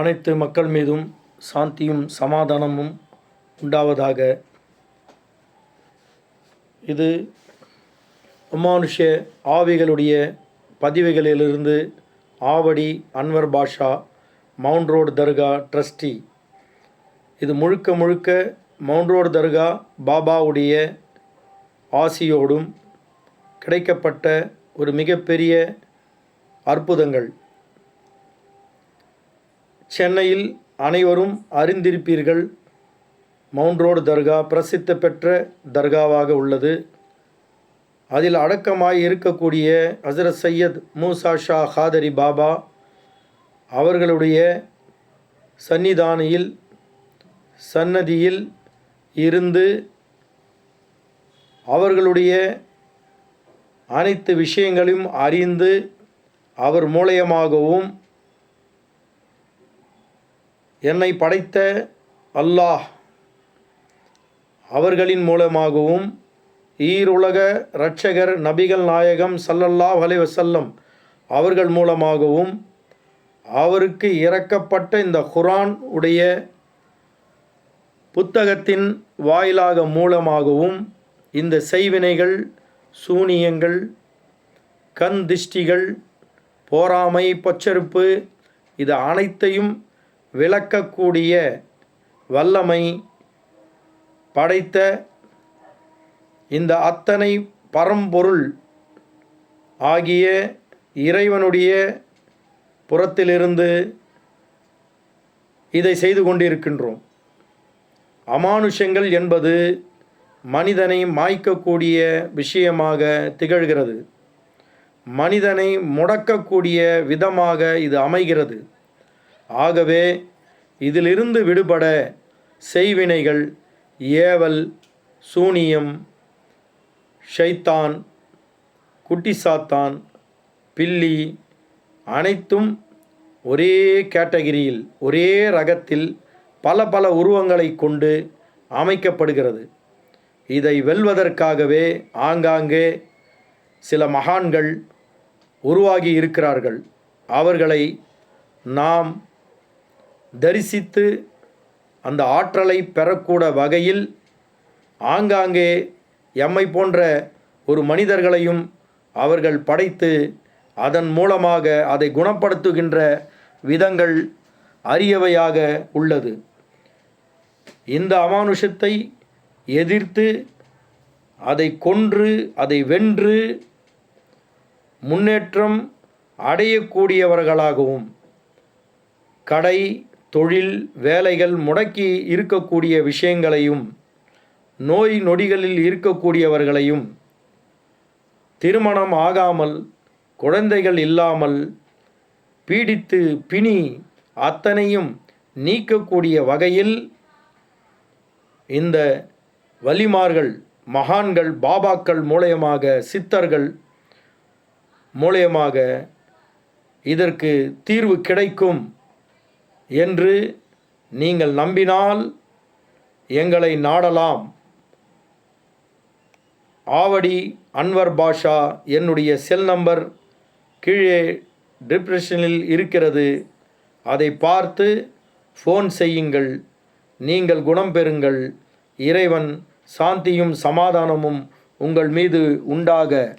அனைத்து மக்கள் மீதும் சாந்தியும் சமாதானமும் உண்டாவதாக. இது உமானுஷ ஆவிகளுடைய பதிவுகளிலிருந்து ஆவடி அன்வர் பாஷா மவுண்ட் ரோடு தர்கா ட்ரஸ்டி. இது முழுக்க முழுக்க மவுண்ட் ரோடு தர்கா பாபாவுடைய ஆசியோடும் கிடைக்கப்பட்ட ஒரு மிகப்பெரிய அற்புதங்கள். சென்னையில் அனைவரும் அறிந்திருப்பீர்கள். மவுண்ட் ரோடு தர்கா பிரசித்த பெற்ற தர்காவாக உள்ளது. அதில் அடக்கமாய் இருக்கக்கூடிய ஹசரத் சையத் மூசா ஷா ஹாதரி பாபா அவர்களுடைய சன்னிதானியில் சன்னதியில் இருந்து அவர்களுடைய அனைத்து விஷயங்களையும் அறிந்து அவர் மூலயமாகவும் என்னை படைத்த அல்லாஹ் அவர்களின் மூலமாகவும் ஈருலக இரட்சகர் நபிகள் நாயகம் சல்லல்லாஹ் அலைஹி வஸல்லம் அவர்கள் மூலமாகவும் அவருக்கு இறக்கப்பட்ட இந்த குரான் உடைய புத்தகத்தின் வாயிலாக மூலமாகவும் இந்த செய்வினைகள் சூனியங்கள் கண் திஷ்டிகள் போராமை பொச்சரிப்பு இது அனைத்தையும் விளக்கக்கூடிய வல்லமை படைத்த இந்த அத்தனை பரம்பொருள் ஆகிய இறைவனுடைய புறத்திலிருந்து இதை செய்து கொண்டிருக்கின்றோம். அமானுஷங்கள் என்பது மனிதனை மாய்க்கக்கூடிய விஷயமாக திகழ்கிறது. மனிதனை முடக்கக்கூடிய விதமாக இது அமைகிறது. ஆகவே இதிலிருந்து விடுபட செய்வினைகள் ஏவல் சூனியம் ஷைத்தான் குட்டி சாத்தான் பில்லி அனைத்தும் ஒரே கேட்டகிரியில் ஒரே ரகத்தில் பல பல உருவங்களை கொண்டு அமைக்கப்படுகிறது. இதை வெல்வதற்காகவே ஆங்காங்கே சில மகான்கள் உருவாகி இருக்கிறார்கள். அவர்களை நாம் தரிசித்து அந்த ஆற்றலை பெறக்கூட வகையில் ஆங்காங்கே எம்மை போன்ற ஒரு மனிதர்களையும் அவர்கள் படைத்து அதன் மூலமாக அதை குணப்படுத்துகின்ற விதங்கள் அரியவையாக உள்ளது. இந்த அமானுஷத்தை எதிர்த்து அதை கொன்று அதை வென்று முன்னேற்றம் அடையக்கூடியவர்களாகவும் கடை தொழில் வேலைகள் முடக்கி இருக்கக்கூடிய விஷயங்களையும் நோய் நொடிகளில் இருக்கக்கூடியவர்களையும் திருமணம் ஆகாமல் குழந்தைகள் இல்லாமல் பீடித்து பிணி அத்தனையும் நீக்கக்கூடிய வகையில் இந்த வலிமார்கள் மகான்கள் பாபாக்கள் மூலயமாக சித்தர்கள் மூலயமாக இதற்கு தீர்வு கிடைக்கும். என்று நீங்கள் நம்பினால் எங்களை நாடலாம். ஆவடி அன்வர் பாஷா என்னுடைய செல் நம்பர் கீழே டிப்ரெஷனில் இருக்கிறது. அதை பார்த்து ஃபோன் செய்யுங்கள். நீங்கள் குணம் பெறுங்கள். இறைவன் சாந்தியும் சமாதானமும் உங்கள் மீது உண்டாக.